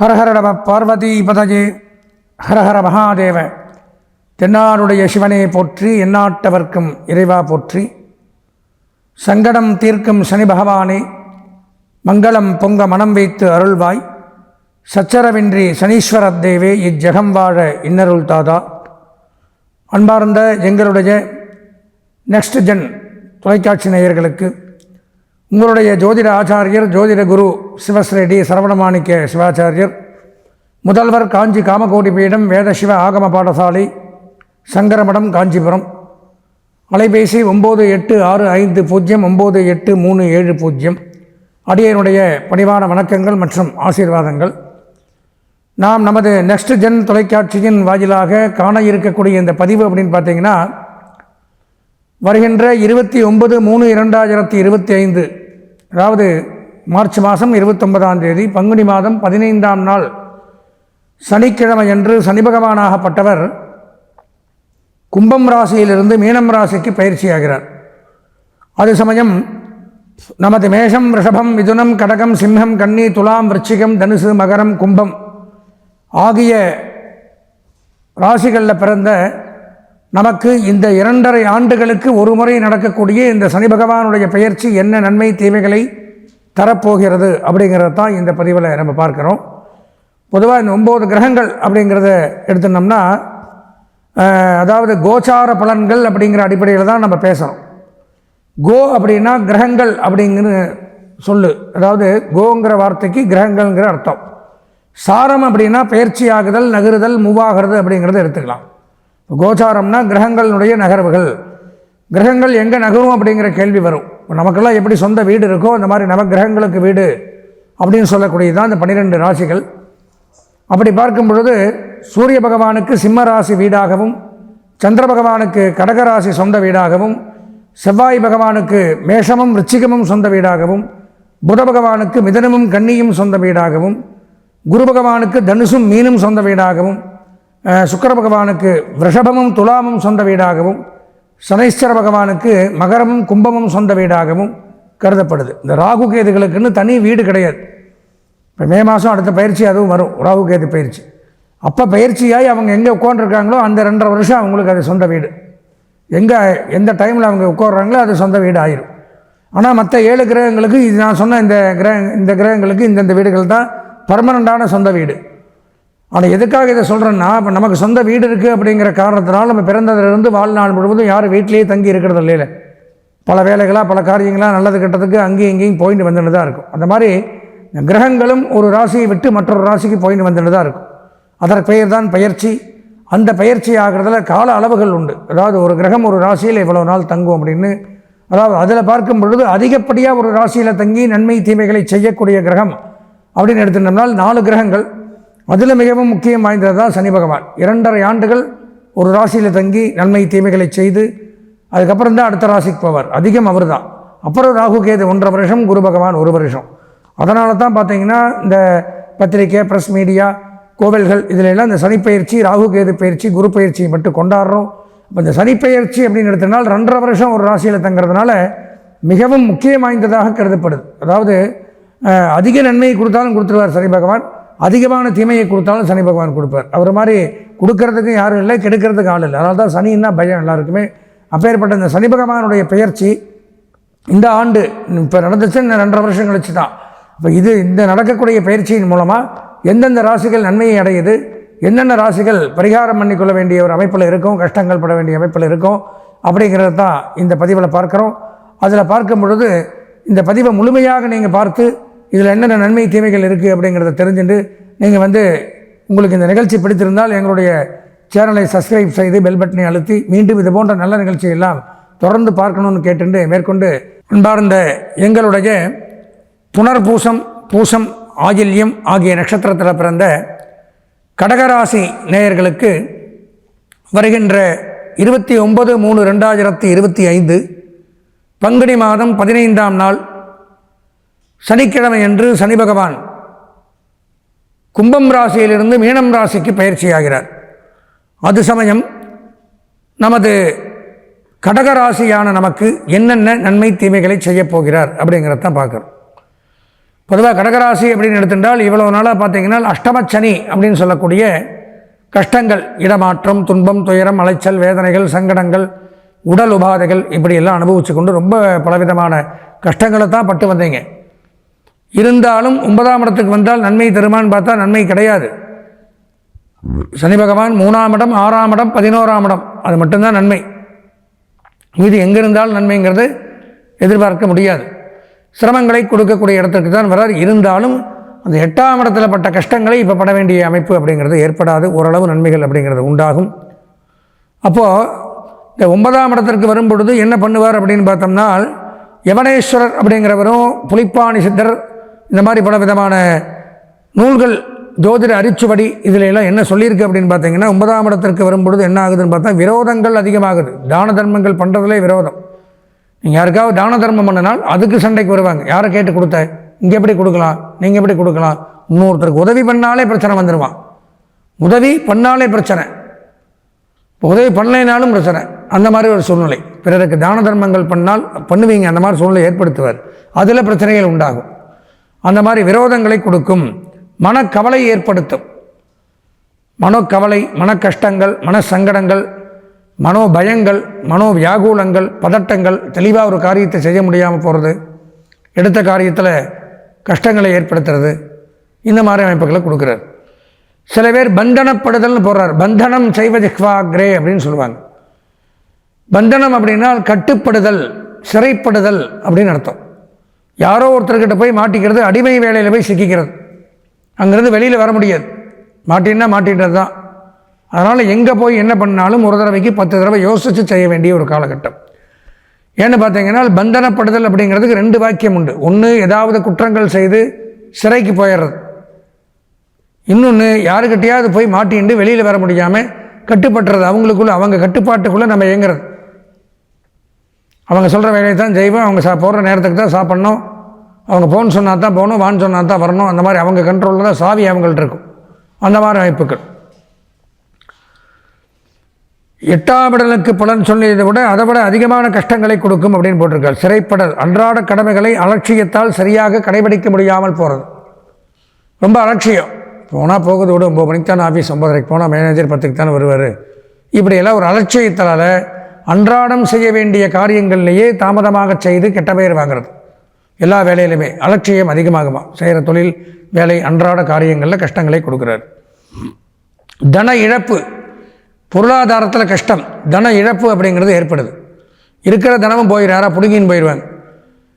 ஹரஹர நம பார்வதி பதஜே. ஹரஹர மகாதேவ. தென்னாருடைய சிவனே போற்றி எந்நாட்டவர்க்கும் இறைவா போற்றி. சங்கடம் தீர்க்கும் சனி பகவானே மங்களம் பொங்க மனம் வைத்து அருள்வாய். சச்சரவின்றி சனீஸ்வரத் தேவே இஜ்ஜகம் வாழ இன்னருள் தாதா. அன்பார்ந்த எங்களுடைய நெக்ஸ்ட் ஜென் தொலைக்காட்சி நேயர்களுக்கு உங்களுடைய ஜோதிட ஆச்சாரியர் ஜோதிட குரு சிவஸ்ரெடி சரவணமாணிக்க சிவாச்சாரியர் முதல்வர் காஞ்சி காமகோடி பீடம் வேத சிவ ஆகம பாடசாலை சங்கரமடம் காஞ்சிபுரம். அலைபேசி ஒம்பது எட்டு ஆறு ஐந்து பூஜ்ஜியம் ஒம்பது எட்டு மூணு ஏழு பூஜ்ஜியம் அடியனுடைய பணிவான வணக்கங்கள் மற்றும் ஆசீர்வாதங்கள். நாம் நமது நெக்ஸ்ட் ஜென் தொலைக்காட்சியின் வாயிலாக காண இருக்கக்கூடிய இந்த பதிவு அப்படின்னு பார்த்தீங்கன்னா வருகின்ற இருபத்தி ஒன்பது மூணு இரண்டாயிரத்தி இருபத்தி ஐந்து அதாவது மார்ச் மாதம் இருபத்தொன்பதாம் தேதி பங்குனி மாதம் பதினைந்தாம் நாள் சனிக்கிழமையன்று சனி பகவானாகப்பட்டவர் கும்பம் ராசியிலிருந்து மீனம் ராசிக்கு பயிற்சியாகிறார். அது சமயம் நமது மேஷம் ரிஷபம் மிதுனம் கடகம் சிம்ஹம் கன்னி துலாம் விருச்சிகம் தனுசு மகரம் கும்பம் ஆகிய ராசிகளில் பிறந்த நமக்கு இந்த இரண்டரை ஆண்டுகளுக்கு ஒரு முறை நடக்கக்கூடிய இந்த சனி பகவானுடைய பெயர்ச்சி என்ன நன்மை தீமைகளை தரப்போகிறது அப்படிங்கிறத தான் இந்த பதிவில் நம்ம பார்க்குறோம். பொதுவாக இந்த ஒம்பது கிரகங்கள் அப்படிங்கிறத எடுத்துனோம்னா அதாவது கோச்சார பலன்கள் அப்படிங்கிற அடிப்படையில் தான் நம்ம பேசுகிறோம் கோ அப்படின்னா கிரகங்கள் அப்படிங்கிற சொல்லு. அதாவது கோங்கிற வார்த்தைக்கு கிரகங்கள்ங்கிற அர்த்தம். சாரம் அப்படின்னா பயிற்சி ஆகுதல் நகருதல் மூவாகிறது அப்படிங்கிறத எடுத்துக்கலாம். இப்போ கோச்சாரம்னா கிரகங்களுடைய நகர்வுகள். கிரகங்கள் எங்கே நகரும் அப்படிங்கிற கேள்வி வரும். இப்போ நமக்கெல்லாம் எப்படி சொந்த வீடு இருக்கோ அந்த மாதிரி நவக்கிரகங்களுக்கு வீடு அப்படின்னு சொல்லக்கூடியது தான் இந்த பன்னிரெண்டு ராசிகள். அப்படி பார்க்கும் பொழுது சூரிய பகவானுக்கு சிம்ம ராசி வீடாகவும் சந்திர பகவானுக்கு கடகராசி சொந்த வீடாகவும் செவ்வாய் பகவானுக்கு மேஷமும் ரிச்சிகமும் சொந்த வீடாகவும் புத பகவானுக்கு மிதனமும் கன்னியும் சொந்த வீடாகவும் குரு பகவானுக்கு தனுசும் மீனும் சொந்த வீடாகவும் சுக்கர பகவானுக்கு ரிஷபமும் துலாமும் சொந்த வீடாகவும் சனீஸ்வர பகவானுக்கு மகரமும் கும்பமும் சொந்த வீடாகவும் கருதப்படுது. இந்த ராகு கேதுகளுக்குன்னு தனி வீடு கிடையாது. இப்போ மே மாதம் அடுத்த பயிற்சி அதுவும் வரும் ராகு கேது பயிற்சி. அப்போ பயிற்சியாகி அவங்க எங்கே உட்காந்துருக்காங்களோ அந்த ரெண்டரை வருஷம் அவங்களுக்கு அது சொந்த வீடு. எங்கே எந்த டைமில் அவங்க உட்காடுறாங்களோ அது சொந்த வீடு ஆயிரும். ஆனால் மற்ற ஏழு கிரகங்களுக்கு இது நான் சொன்ன இந்த கிரக இந்த கிரகங்களுக்கு இந்தந்த வீடுகள் தான் பர்மனண்ட்டான சொந்த வீடு. ஆனால் எதுக்காக இதை சொல்கிறேன்னா இப்போ நமக்கு சொந்த வீடு இருக்குது அப்படிங்கிற காரணத்தினால் நம்ம பிறந்ததுலேருந்து வாழ்நாள் முழுவதும் யாரும் வீட்டிலேயே தங்கி இருக்கிறது இல்லையில. பல வேலைகளாக பல காரியங்களாக நல்லது கெட்டதுக்கு அங்கேயும் இங்கேயும் போயிட்டு வந்துட்டு தான் இருக்கும். அந்த மாதிரி கிரகங்களும் ஒரு ராசியை விட்டு மற்றொரு ராசிக்கு போயிட்டு வந்துட்டு தான் இருக்கும். அதற்கு பெயர் தான் பயிற்சி அந்த பயிற்சி ஆகிறதுல கால அளவுகள் உண்டு. அதாவது ஒரு கிரகம் ஒரு ராசியில் இவ்வளோ நாள் தங்கும் அப்படின்னு. அதாவது அதில் பார்க்கும் பொழுது அதிகப்படியாக ஒரு ராசியில் தங்கி நன்மை தீமைகளை செய்யக்கூடிய கிரகம் அப்படின்னு எடுத்துட்டோம்னால் நாலு கிரகங்கள். அதில் மிகவும் முக்கியம் வாய்ந்தது தான் சனி பகவான். இரண்டரை ஆண்டுகள் ஒரு ராசியில் தங்கி நன்மை தீமைகளை செய்து அதுக்கப்புறம் தான் அடுத்த ராசிக்கு போவார். அதிகம் அவர் தான் அப்புறம் ராகு கேது ஒன்றரை வருஷம் குரு பகவான் ஒரு வருஷம். அதனால தான் பார்த்தீங்கன்னா இந்த பத்திரிக்கை ப்ரெஸ் மீடியா கோவில்கள் இதில் எல்லாம் இந்த சனிப்பயிற்சி ராகு கேது பயிற்சி குரு பயிற்சியை மட்டும் கொண்டாடுறோம். இப்போ இந்த சனிப்பெயர்ச்சி அப்படின்னு எடுத்தனால் ரெண்டரை வருஷம் ஒரு ராசியில் தங்குறதுனால மிகவும் முக்கியம் வாய்ந்ததாக கருதப்படுது. அதாவது அதிக நன்மையை கொடுத்தாலும் கொடுத்துருவார் சனி பகவான். அதிகமான தீமையை கொடுத்தாலும் சனி பகவான் கொடுப்பார். அவர் மாதிரி கொடுக்கறதுக்கும் யாரும் இல்லை கெடுக்கிறதுக்கு ஆள் இல்லை. அதனால தான் சனின்னா பயம் எல்லாருக்குமே. அப்பேற்பட்ட இந்த சனி பகவானுடைய பெயர்ச்சி இந்த ஆண்டு இப்போ நடந்துச்சு இந்த ரெண்டரை வருஷம் கழிச்சு தான். இப்போ இது இந்த நடக்கக்கூடிய பயிற்சியின் மூலமாக எந்தெந்த ராசிகள் நன்மையை அடையுது என்னென்ன ராசிகள் பரிகாரம் பண்ணிக்கொள்ள வேண்டிய ஒரு அமைப்பில் இருக்கும் கஷ்டங்கள் பட வேண்டிய அமைப்பில் இருக்கும் அப்படிங்கிறது தான் இந்த பதிவில் பார்க்குறோம். அதில் பார்க்கும் பொழுது இந்த பதிவை முழுமையாக நீங்கள் பார்த்து இதில் என்னென்ன நன்மை தீமைகள் இருக்குது அப்படிங்கிறத தெரிஞ்சுட்டு நீங்கள் வந்து உங்களுக்கு இந்த நிகழ்ச்சி பிடித்திருந்தால் எங்களுடைய சேனலை சப்ஸ்கிரைப் செய்து பெல் பட்டனை அழுத்தி மீண்டும் இது போன்ற நல்ல நிகழ்ச்சியெல்லாம் தொடர்ந்து பார்க்கணும்னு கேட்டுண்டு மேற்கொண்டு அன்பார்ந்த எங்களுடைய புனர்பூசம் பூசம் ஆகில்யம் ஆகிய நட்சத்திரத்தில் பிறந்த கடகராசி நேயர்களுக்கு வருகின்ற இருபத்தி ஒன்பது மூணு ரெண்டாயிரத்தி இருபத்தி ஐந்து பங்குனி மாதம் பதினைந்தாம் நாள் சனிக்கிழமை என்று சனி பகவான் கும்பம் ராசியிலிருந்து மீனம் ராசிக்கு பயிற்சியாகிறார். அது சமயம் நமது கடகராசியான நமக்கு என்னென்ன நன்மை தீமைகளை செய்யப்போகிறார் அப்படிங்கிறத தான் பார்க்குறோம். பொதுவாக கடகராசி அப்படின்னு எடுத்துட்டால் இவ்வளவு நாளாக பார்த்தீங்கன்னா அஷ்டமச்சனி அப்படின்னு சொல்லக்கூடிய கஷ்டங்கள் இடமாற்றம் துன்பம் துயரம் அலைச்சல் வேதனைகள் சங்கடங்கள் உடல் உபாதைகள் இப்படியெல்லாம் அனுபவிச்சு கொண்டு ரொம்ப பலவிதமான கஷ்டங்களை தான் பட்டு வந்தீங்க. இருந்தாலும் ஒன்பதாம் இடத்துக்கு வந்தால் நன்மை தருமான்னு பார்த்தா நன்மை கிடையாது. சனி பகவான் மூணாம் இடம் ஆறாம் இடம் பதினோராம் இடம். அது மட்டும்தான் நன்மை. மீது எங்கே இருந்தாலும் நன்மைங்கிறது எதிர்பார்க்க முடியாது. சிரமங்களை கொடுக்கக்கூடிய இடத்துக்கு தான் வரார். இருந்தாலும் அந்த எட்டாம் இடத்துல பட்ட கஷ்டங்களை இப்போ பட வேண்டிய அமைப்பு அப்படிங்கிறது ஏற்படாது. ஓரளவு நன்மைகள் அப்படிங்கிறது உண்டாகும். அப்போது இந்த ஒன்பதாம் இடத்திற்கு வரும் பொழுது என்ன பண்ணுவார் அப்படின்னு பார்த்தோம்னா யவனேஸ்வரர் அப்படிங்கிறவரும் புலிப்பாணி சித்தர் இந்த மாதிரி பல விதமான நூல்கள் ஜோதிட அரிச்சுவடி இதில் எல்லாம் என்ன சொல்லியிருக்கு அப்படின்னு பார்த்தீங்கன்னா ஒன்பதாம் இடத்திற்கு வரும்பொழுது என்ன ஆகுதுன்னு பார்த்தா விரோதங்கள் அதிகமாகுது. தான தர்மங்கள் பண்ணுறதுலே விரோதம். நீங்கள் யாருக்காவது தான தர்மம் பண்ணினால் அதுக்கு சண்டைக்கு வருவாங்க. யாரை கேட்டு கொடுத்த? இங்கே எப்படி கொடுக்கலாம்? நீங்கள் எப்படி கொடுக்கலாம்? இன்னொருத்தருக்கு உதவி பண்ணாலே பிரச்சனை வந்துடுவான் உதவி பண்ணாலே பிரச்சனை. உதவி பண்ணலைனாலும் பிரச்சனை. அந்த மாதிரி ஒரு சூழ்நிலை. பிறருக்கு தான தர்மங்கள் பண்ணால் பண்ணுவீங்க. அந்த மாதிரி சூழ்நிலை ஏற்படுத்துவார். அதில் பிரச்சனைகள் உண்டாகும். அந்த மாதிரி விரோதங்களை கொடுக்கும் மனக்கவலை ஏற்படுத்தும். மனோக்கவலை மன கஷ்டங்கள் மன சங்கடங்கள் மனோ பயங்கள் மனோ வியாகுலங்கள் பதட்டங்கள் தெளிவாக ஒரு காரியத்தை செய்ய முடியாமல் போகிறது எடுத்த காரியத்தில் கஷ்டங்களை ஏற்படுத்துறது இந்த மாதிரி அமைப்புகளை கொடுக்குறாரு. சில பேர் பந்தனப்படுதல்னு போடுறார். பந்தனம் செய்வ ஜிஹ்வாக்ரே அப்படின்னு சொல்லுவாங்க. பந்தனம் அப்படின்னா கட்டுப்படுதல் சிறைப்படுதல் அப்படின்னு அர்த்தம். யாரோ ஒருத்தர்கிட்ட போய் மாட்டிக்கிறது அடிமை வேலையில் போய் சிக்கிக்கிறது. அங்கேருந்து வெளியில் வர முடியாது. மாட்டின்னா மாட்டின்றது தான் அதனால் எங்கே போய் என்ன பண்ணாலும் ஒரு தடவைக்கு பத்து தடவை யோசித்து செய்ய வேண்டிய ஒரு காலகட்டம். ஏன்னு பார்த்தீங்கன்னா பந்தனப்படுதல் அப்படிங்கிறதுக்கு ரெண்டு வாக்கியம் உண்டு. ஒன்று ஏதாவது குற்றங்கள் செய்து சிறைக்கு போயிடுறது. இன்னொன்று யாருக்கிட்டையாவது போய் மாட்டின்ட்டு வெளியில் வர முடியாமல் கட்டுப்பட்டுறது. அவங்களுக்குள்ளே அவங்க கட்டுப்பாட்டுக்குள்ளே நம்ம இயங்குறது. அவங்க சொல்கிற வேலையை தான் செய்வோம் அவங்க சா போகிற நேரத்துக்கு தான் சாப்பிட்ணும். அவங்க போன் சொன்னால் தான் போகணும் வான்னு சொன்னால் தான் வரணும். அந்த மாதிரி அவங்க கண்ட்ரோலில் தான் சாவி அவங்கள்ட்ட இருக்கும். அந்த மாதிரி அமைப்புகள். எட்டாம் இடலுக்கு பலன் சொல்லியதை விட அதை விட அதிகமான கஷ்டங்களை கொடுக்கும் அப்படின்னு போட்டிருக்கார். சிறைப்படல் அன்றாட கடமைகளை அலட்சியத்தால் சரியாக கடைபிடிக்க முடியாமல் போகிறது ரொம்ப அலட்சியம். போனால் போகுது விட ஒம்பது மணிக்கு தான் ஆஃபீஸ் ஒம்பதரைக்கு போனால் மேனேஜர் பத்துக்கு தானே வருவார். இப்படியெல்லாம் ஒரு அலட்சியத்தால் அன்றாடம் செய்ய வேண்டிய காரியங்கள்லேயே தாமதமாக செய்து கெட்ட பெயர் வாங்குறது. எல்லா வேலையிலுமே அலட்சியம் அதிகமாகுமா? செய்கிற தொழில் வேலை அன்றாட காரியங்களில் கஷ்டங்களை கொடுக்குறாரு. தன இழப்பு பொருளாதாரத்தில் கஷ்டம் தன இழப்பு அப்படிங்கிறது ஏற்படுது. இருக்கிற தனமும் போயிடும் யாராக பிடுங்கின்னு போயிடுவாங்க.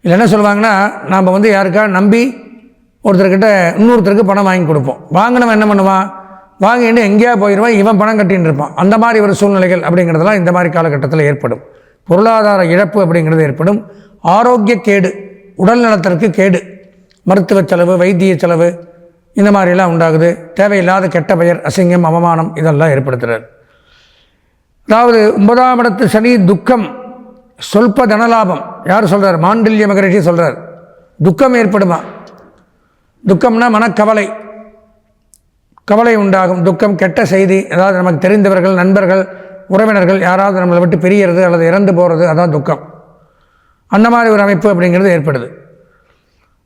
இல்லை என்ன சொல்லுவாங்கன்னா நாம் வந்து யாருக்கா? நம்பி ஒருத்தர்கிட்ட இன்னொருத்தருக்கு பணம் வாங்கி கொடுப்போம். வாங்கினவன் என்ன பண்ணுவான்? வாங்கிட்டு எங்கேயா போயிடுவான் இவன் பணம் கட்டின்னு இருப்பான். அந்த மாதிரி ஒரு சூழ்நிலைகள் அப்படிங்கிறதெல்லாம் இந்த மாதிரி காலகட்டத்தில் ஏற்படும். பொருளாதார இழப்பு அப்படிங்கிறது ஏற்படும். ஆரோக்கிய கேடு உடல் நலத்திற்கு கேடு மருத்துவ செலவு வைத்திய செலவு இந்த மாதிரிலாம் உண்டாகுது. தேவையில்லாத கெட்ட பெயர் அசிங்கம் அவமானம் இதெல்லாம் ஏற்படுத்துகிறார் அதாவது ஒன்பதாம் இடத்து சனி துக்கம் சொல்ப தனலாபம். யார் சொல்கிறார் மாண்டல்ய மகரிஷி சொல்கிறார் துக்கம் ஏற்படுமா? துக்கம்னா மனக்கவலை. கவலை உண்டாகும் துக்கம் கெட்ட செய்தி அதாவது நமக்கு தெரிந்தவர்கள் நண்பர்கள் உறவினர்கள் யாராவது நம்மளை விட்டு பிரியறது அல்லது இறந்து போகிறது அதான் துக்கம். அந்த மாதிரி ஒரு அமைப்பு அப்படிங்கிறது ஏற்படுது.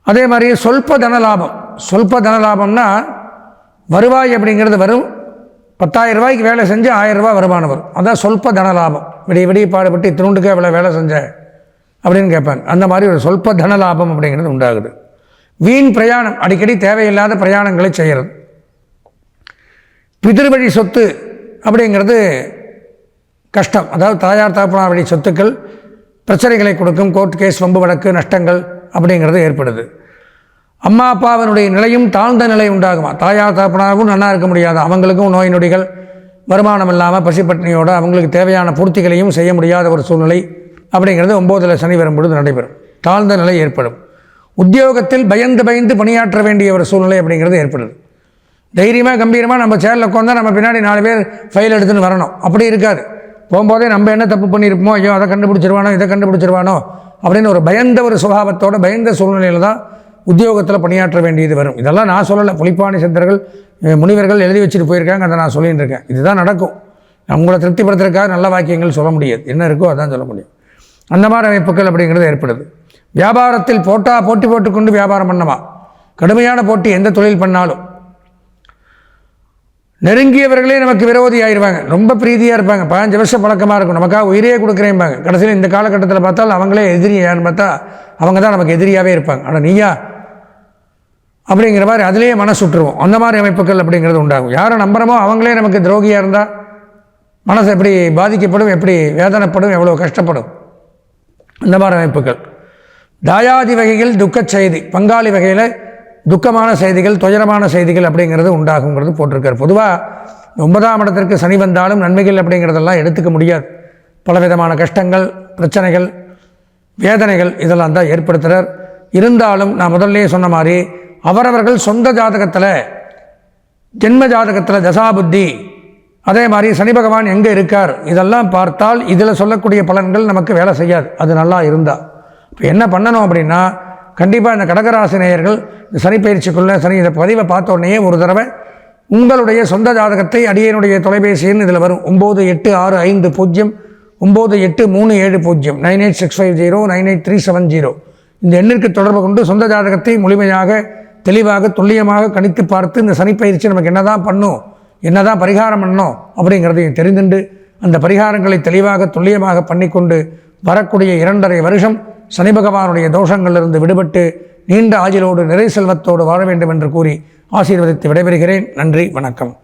அதே மாதிரி சொல்ப தன லாபம். சொல்ப தன லாபம்னா வருவாய் அப்படிங்கிறது வரும். பத்தாயிரம் ரூபாய்க்கு வேலை செஞ்சு ஆயிரம் ரூபாய் வருமானம் வரும். அதான் சொல்ப தன லாபம். விடிய விடிய பாடுபட்டு இத்தினுண்டுக்கே இவ்வளோ வேலை செஞ்ச அப்படின்னு கேட்பாங்க. அந்த மாதிரி ஒரு சொல்ப தன லாபம் அப்படிங்கிறது உண்டாகுது. வீண் பிரயாணம். அடிக்கடி தேவையில்லாத பிரயாணங்களை செய்கிறது பிதிர்வழி சொத்து அப்படிங்கிறது கஷ்டம். அதாவது தாயார் தாப்பனார் வழி சொத்துக்கள் பிரச்சனைகளை கொடுக்கும் கோர்ட் கேஸ் வம்பு வழக்கு நஷ்டங்கள் அப்படிங்கிறது ஏற்படுது. அம்மா அப்பாவினுடைய நிலையும் தாழ்ந்த நிலை உண்டாகுமா? தாயார் தாப்பனாகவும் நன்னாக இருக்க முடியாது. அவங்களுக்கும் நோய் நொடிகள் வருமானம் இல்லாமல் பசிப்பட்டினியோடு அவங்களுக்கு தேவையான பூர்த்திகளையும் செய்ய முடியாத ஒரு சூழ்நிலை அப்படிங்கிறது ஒம்போதில் சனி வரும்பொழுது நடைபெறும். தாழ்ந்த நிலை ஏற்படும். உத்தியோகத்தில் பயந்து பயந்து பணியாற்ற வேண்டிய ஒரு சூழ்நிலை அப்படிங்கிறது ஏற்படுது. தைரியமாக கம்பீரமாக நம்ம சேரில் உட்காந்தா நம்ம பின்னாடி நாலு பேர் ஃபைல் எடுத்துன்னு வரணும். அப்படி இருக்காது. போகும்போதே நம்ம என்ன தப்பு பண்ணியிருப்போமோ ஐயோ அதை கண்டுபிடிச்சிருவானோ இதை கண்டுபிடிச்சிருவானோ அப்படின்னு ஒரு பயந்த ஒரு சுபாவத்தோட பயந்த சூழ்நிலையில் தான் உத்தியோகத்தில் பணியாற்ற வேண்டியது வரும். இதெல்லாம் நான் சொல்லலை. புலிப்பாணி சித்தர்கள் முனிவர்கள் எழுதி வச்சுட்டு போயிருக்காங்க அதை நான் சொல்லிட்டு இருக்கேன். இதுதான் நடக்கும். உங்களை திருப்திப்படுத்துறதுக்காக நல்ல வாக்கியங்கள் சொல்ல முடியாது. என்ன இருக்கோ அதான் சொல்ல முடியும். அந்த மாதிரி அமைப்புகள் அப்படிங்கிறது ஏற்படுது. வியாபாரத்தில் போட்டா போட்டி போட்டுக்கொண்டு வியாபாரம் பண்ணவா? கடுமையான போட்டி எந்த தொழில் பண்ணாலும். நெருங்கியவர்களே நமக்கு விரோதி ஆயிடுவாங்க ரொம்ப பிரீதியாக இருப்பாங்க. பதினஞ்சு வருஷம் பழக்கமாக இருக்கும் நமக்காக உயிரே கொடுக்குறேன்பாங்க. கடைசியில் இந்த காலகட்டத்தில் பார்த்தால் அவங்களே எதிரி யாருன்னு பார்த்தா அவங்க தான் நமக்கு எதிரியாகவே இருப்பாங்க. ஆனால் நீயா? அப்படிங்கிற மாதிரி அதிலேயே மனசு விட்டுருவோம் அந்த மாதிரி அமைப்புகள் அப்படிங்கிறது உண்டாகும். யாரை நம்புகிறோமோ அவங்களே நமக்கு துரோகியாக இருந்தால் மனசு எப்படி பாதிக்கப்படும் எப்படி வேதனைப்படும் எவ்வளோ கஷ்டப்படும். இந்த மாதிரி அமைப்புகள். தாயாதி வகைகள் துக்கச் செய்தி. பங்காளி வகையில் துக்கமான செய்திகள் துயரமான செய்திகள் அப்படிங்கிறது உண்டாகுங்கிறது போட்டிருக்கார். பொதுவாக ஒன்பதாம் இடத்திற்கு சனி வந்தாலும் நன்மைகள் அப்படிங்கிறதெல்லாம் எடுத்துக்க முடியாது. பலவிதமான கஷ்டங்கள் பிரச்சனைகள் வேதனைகள் இதெல்லாம் தான் ஏற்படுத்துகிறார் இருந்தாலும் நான் முதல்ல சொன்ன மாதிரி அவரவர்கள் சொந்த ஜாதகத்தில் ஜென்ம ஜாதகத்தில் தசாபுத்தி அதே மாதிரி சனி பகவான் எங்கே இருக்கார் இதெல்லாம் பார்த்தால் இதில் சொல்லக்கூடிய பலன்கள் நமக்கு வேலை செய்யாது. அது நல்லா இருந்தால் இப்போ என்ன பண்ணணும் அப்படின்னா கண்டிப்பாக இந்த கடகராசி நேயர்கள் இந்த சனி பயிற்சிக்குள்ளே சனி இந்த பதிவை பார்த்த உடனே ஒரு தடவை உங்களுடைய சொந்த ஜாதகத்தை அடியனுடைய தொலைபேசின்னு இதில் வரும். ஒம்பது எட்டு ஆறு ஐந்து பூஜ்ஜியம் ஒம்பது எட்டு மூணு ஏழு பூஜ்ஜியம் nine eight six five zero nine eight three seven zero. இந்த எண்ணிற்கு தொடர்பு கொண்டு சொந்த ஜாதகத்தை முழுமையாக தெளிவாக துல்லியமாக கணித்து பார்த்து இந்த சனிப்பயிற்சி நமக்கு என்னதான் பண்ணும் என்னதான் பரிகாரம் பண்ணோம் அப்படிங்கிறதையும் தெரிந்துண்டு அந்த பரிகாரங்களை தெளிவாக துல்லியமாக பண்ணிக்கொண்டு வரக்கூடிய இரண்டரை வருஷம் சனி பகவானுடைய தோஷங்களிலிருந்து விடுபட்டு நீண்ட ஆயுளோடு நிறை செல்வத்தோடு வாழ வேண்டும் என்று கூறி ஆசீர்வதித்து விடைபெறுகிறேன். நன்றி வணக்கம்.